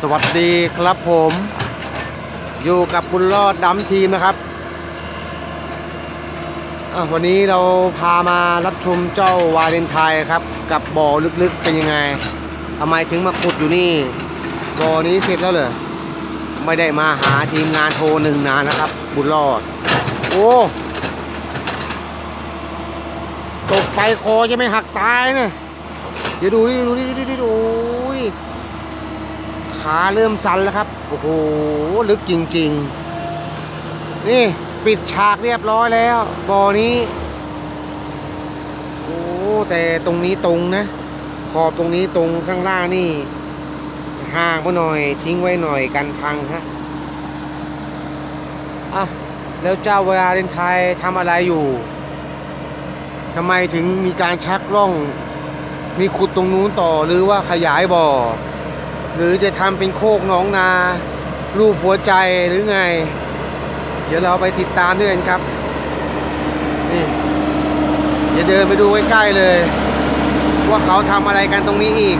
สวัสดีครับผม อยู่กับบุญรอดดำทีมนะครับ วันนี้เราพามารับชมเจ้าวาเลนไทน์ครับ กับบ่อลึกๆเป็นยังไงทำไมถึงมาขุดอยู่นี่บ่อนี้เสร็จแล้วเหรอไม่ได้มาหาทีมงานโทรหนึ่งนานนะครับ บุญรอด โอ้ตกไปคอจะไม่หักตายนะเดี๋ยวดูดิดูดิดูดิดูดิโอ้ย ขาเริ่มสั่นแล้วครับ โอ้โห ลึกจริง ๆ นี่ปิดฉากเรียบร้อยแล้ว บ่อนี้ โอ้แต่ตรงนี้ตรงนะ ขอบตรงนี้ตรงข้างล่างนี่ ห่างไปหน่อย ทิ้งไว้หน่อยกันพังฮะอะแล้วเจ้าเวลาเลนไทยทำอะไรอยู่ทำไมถึงมีการชักล่อง มีขุดตรงนู้นต่อหรือว่าขยายบ่อ หรือจะทำเป็นโคกหนองนา รูปหัวใจหรือไง เดี๋ยวเราไปติดตามด้วยกันครับ นี่จะเดินไปดูใกล้ๆเลย ว่าเขาทำอะไรกันตรงนี้อีก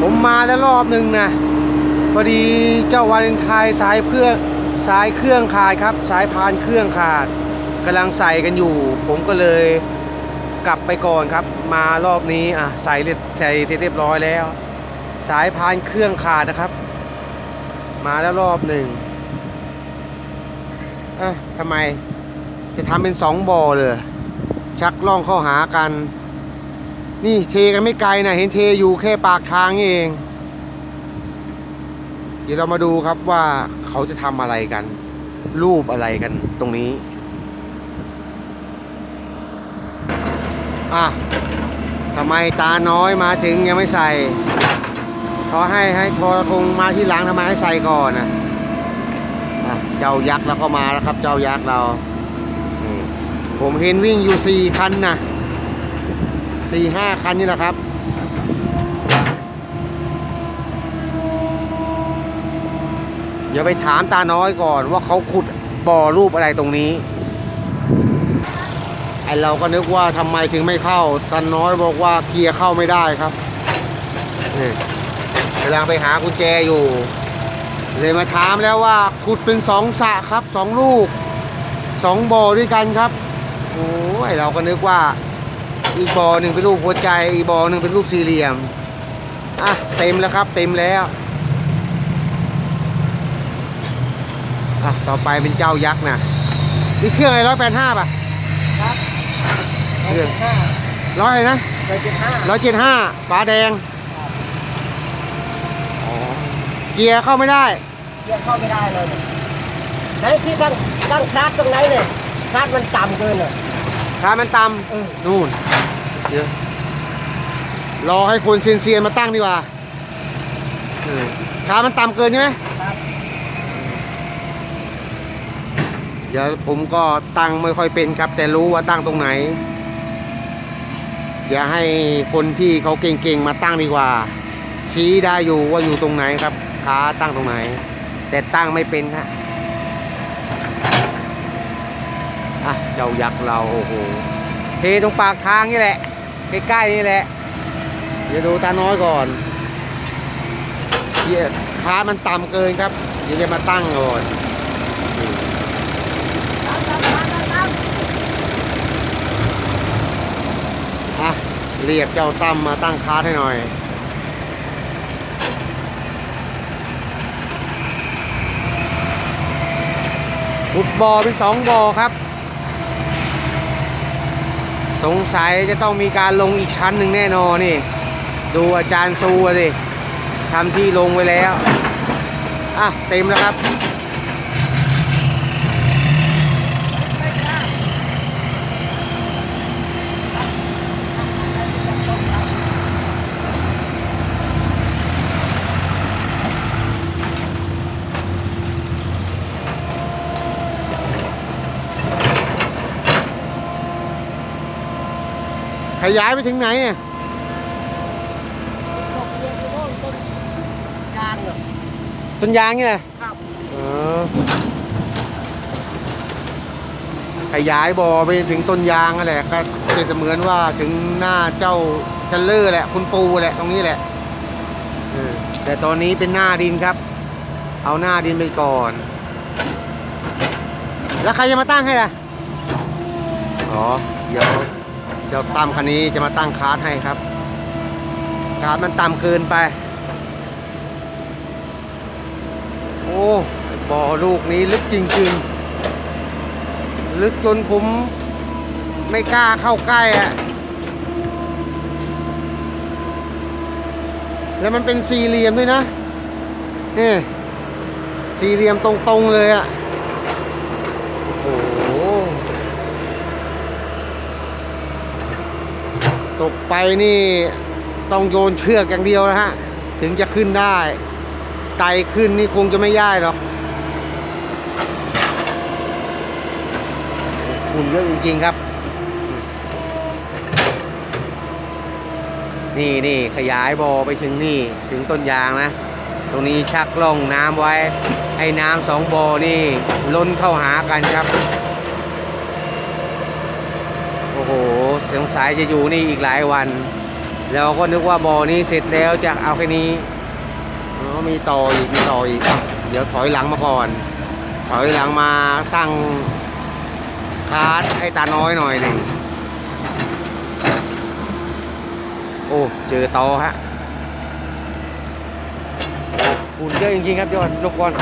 ผมมาแล้วรอบหนึ่งนะพอดีเจ้าวาเลนไทน์สายเพื่อสายเครื่องขาดครับ สายพานเครื่องขาดกำลังใส่กันอยู่ ผมก็เลย กลับไปก่อนครับ มารอบนี้อะใส่เรียบใส่เสร็จเรียบร้อยแล้ว สายพานเครื่องขาดนะครับ มาแล้วรอบหนึ่งอะทำไมจะทำเป็นสองบ่อเลย ชักล่องเข้าหากัน นี่เทกันไม่ไกลนะเห็นเทอยู่แค่ปากทางนี่เอง เดี๋ยวเรามาดูครับว่าเขาจะทำอะไรกัน รูปอะไรกันตรงนี้ อะทำไมตาน้อยมาถึงยังไม่ใส่เขาให้ให้โทรคงมาที่หลังทำไมให้ใส่ก่อนนะะเจ้ายักษ์แล้วก็มาแล้วครับ เจ้ายักษ์เรา ผมเห็นวิ่งอยู่สี่คันนะสี่ห้าคันนี่แหละครับเดี๋ยวไปถามตาน้อยก่อนว่าเขาขุดบ่อรูปอะไรตรงนี้ ไอเราก็นึกว่าทำไมถึงไม่เข้าตันน้อยบอกว่าเกียร์เข้าไม่ได้ครับนี่กำลังไปหากุญแจอยู่ เลยมาถามแล้วว่าขุดเป็นสองสะครับสองลูกสองบ่อด้วยกันครับโอ้ยเราก็นึกว่าอีบ่อหนึ่งเป็นรูปหัวใจอีบ่อหนึ่งเป็นรูปสี่เหลี่ยมอะเต็มแล้วครับเต็มแล้วอะต่อไปเป็นเจ้ายักษ์นะนี่เครื่องอะไรร้อยแปดห้าป่ะครับ เครื่องห้าร้อยอะไรนะร้อยเจ็ดห้าร้อยเจ็ดห้าฝาแดงเกียร์เข้าไม่ได้เรียกเข้าไม่ได้เลยไหนที่ตั้งตั้งคลาสตรงไหนเนี่ยคลาสมันต่ำเกินเลยขามันต่เออำนู่นเดี๋ยวรอให้คนเซียนๆมาตั้งดีกว่าเออขามันต่ำเกินใช่ไหม ครับ เดี๋ยวผมก็ตั้งไม่ค่อยเป็นครับ แต่รู้ว่าตั้งตรงไหนเดี๋ยวให้คนที่เขาเก่งๆมาตั้งดีกว่า ชี้ได้อยู่ว่าอยู่ตรงไหนครับขาตั้งตรงไหน แต่ตั้งไม่เป็นฮะอะเจ้ายักษ์เราโอ้โหเทตรงปากทางนี่แหละใกล้ๆนี่แหละเดี๋ยวดูตาน้อยก่อนเยขามันต่ำเกินครับเดี๋ยวจะมาตั้งก่อน อะ เรียกเจ้าตั้มมาตั้งคาร์ให้หน่อยขุดบ่อเป็นสองบ่อครับ สงสัยจะต้องมีการลงอีกชั้นหนึ่งแน่นอนนี่ ดูอาจารย์ซูสิทำที่ลงไว้แล้ว อะ เต็มแล้วครับ ยายไปถึงไหนเนี่ยยางเหรอต้นยางเนี่ยครับเออขยายบ่อไปถึงต้นยางนั่นแหละก็จะเสมือนว่าถึงหน้าเจ้าจันเลอร์แหละ คุณปูแหละตรงนี้แหละเออแต่ตอนนี้เป็นหน้าดินครับ เอาหน้าดินไปก่อน แล้วใครจะมาตั้งให้ล่ะ อ๋อ เดี๋ยว เจ้าตั้มคันนี้จะมาตั้งคาร์ดให้ครับคาร์ดมันต่ำเกินไป โอ้บ่อลูกนี้ลึกจริงๆ ลึกจนผมไม่กล้าเข้าใกล้อะแล้วมันเป็นสี่เหลี่ยมด้วยนะนี่สี่เหลี่ยมตรงๆเลยอะโอ้โห ตกไปนี่ต้องโยนเชือกอย่างเดียวนะฮะ ถึงจะขึ้นได้ ไตขึ้นนี่คงจะไม่ยายหรอกฝุ่นเยอะจริงๆครับ นี่นี่ขยายบอไปถึงนี่ถึงต้นยางนะ ตรงนี้ชักล่องน้ำไว้ให้น้ำสองบอนี่ล้นเข้าหากันครับ โอ้โห สงสัยจะอยู่นี่อีกหลายวัน แล้วก็นึกว่าบอนี้เสร็จแล้วจะเอาแค่นี้อ๋อมีต่ออีกมีต่ออีกเดี๋ยวถอยหลังมาก่อน ถอยหลังมาตั้งคาร์ดให้ตาน้อยหน่อยหนึ่งโอ้เจอต่อฮะโอ้ฝุ่นเยอะจริงๆครับยอดลบก่อน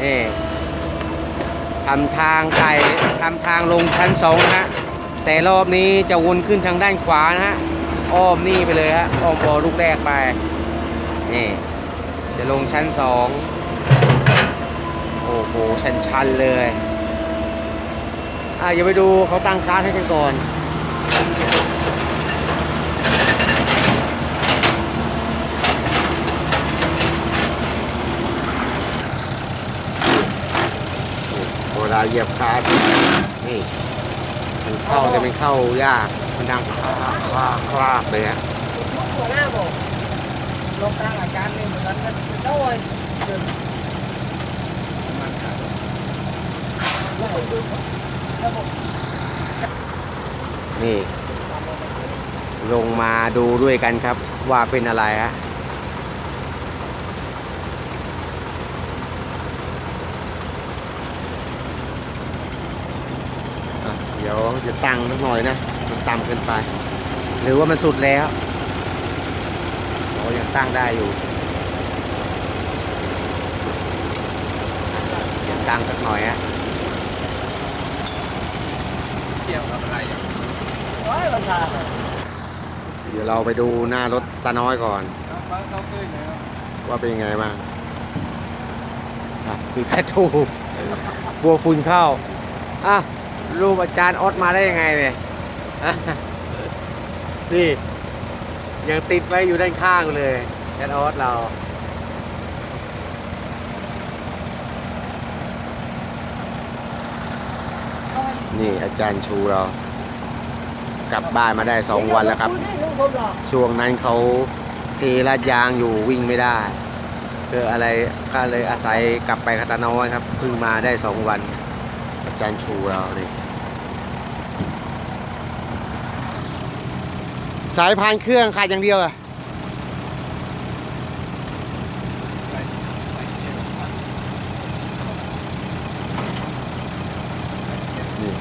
เอ่ ทำทางไก่ทำทางลงชั้นสองนะฮะแต่รอบนี้จะวนขึ้นทางด้านขวานะฮะอ้อมนี่ไปเลยฮะอ้อมบอลูกแรกไปนี่จะลงชั้นสองโอ้โหชันชันเลยอะอย่าไปดูเขาตั้งคาร์ดให้กันก่อน เวลาเหยียบคาร์ดนี่มันเข้าแต่มันเข้ายากมันดังคลาคลาคลากเลยอะหัวหน้าบอกลงกลางอาจารย์นี่เหมือนกันนะโอ้ยนี่ ลงมาดูด้วยกันครับว่าเป็นอะไรฮะ อะเดี๋ยวจะตั้งสักหน่อยนะ มันต่ำเกินไป หรือว่ามันสุดแล้วโอ้ยังตั้งได้อยู่ยังตั้งสักหน่อยฮะโอ้ยมันทางอะเดี๋ยวเราไปดูหน้ารถตาน้อยก่อนว่าเป็นยังไงบ้างอะมีแพททูกลัวฝุ่นเข้าอะ รูปอาจารย์ออสมาได้ยังไงเนี่ย นี่ ยังติดไว้อยู่ด้านข้างเลยอาจารย์ออสเรานี่อาจารย์ชูเรา กลับบ้านมาได้สองวันแล้วครับ ช่วงนั้นเขาเทลาดยางอยู่วิ่งไม่ได้เจออะไรก็เลยอาศัยกลับไปคาตาน้อยครับเพิ่งมาได้สองวัน อาจารย์ชูเรานี่สายพานเครื่องขาดอย่างเดียวอะนี่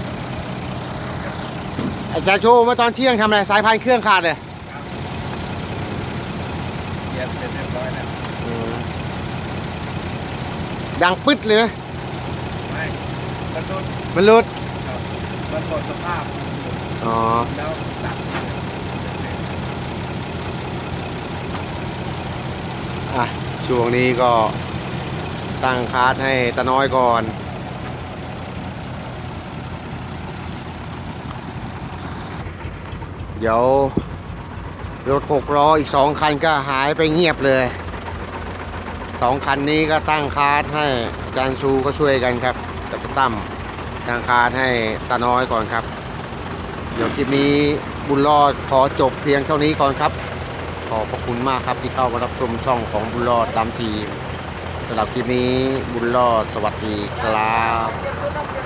อาจารย์ชูเมื่อตอนเที่ยงทำอะไรสายพานเครื่องขาดเลยเย็บเสร็จเรียบร้อยแล้วดังปึ๊ดเลยไหมไม่ มันโดนมันหลุดมันหมดสภาพอ๋อแล้วตัดอะช่วงนี้ก็ตั้งคาร์ดให้ตาน้อยก่อน เดี๋ยวรถหกล้ออีกสองคันก็หายไปเงียบเลยสองคันนี้ก็ตั้งคาร์ดให้อาจารย์ชูก็ช่วยกันครับ กับตั้มทางคารให้ตาน้อยก่อนครับ เดี๋ยวคลิปนี้บุญรอดขอจบเพียงเท่านี้ก่อนครับ ขอบพระคุณมากครับที่เข้ามารับชมช่องของบุญรอดตามทีมสำหรับคลิปนี้บุญรอดสวัสดีครับ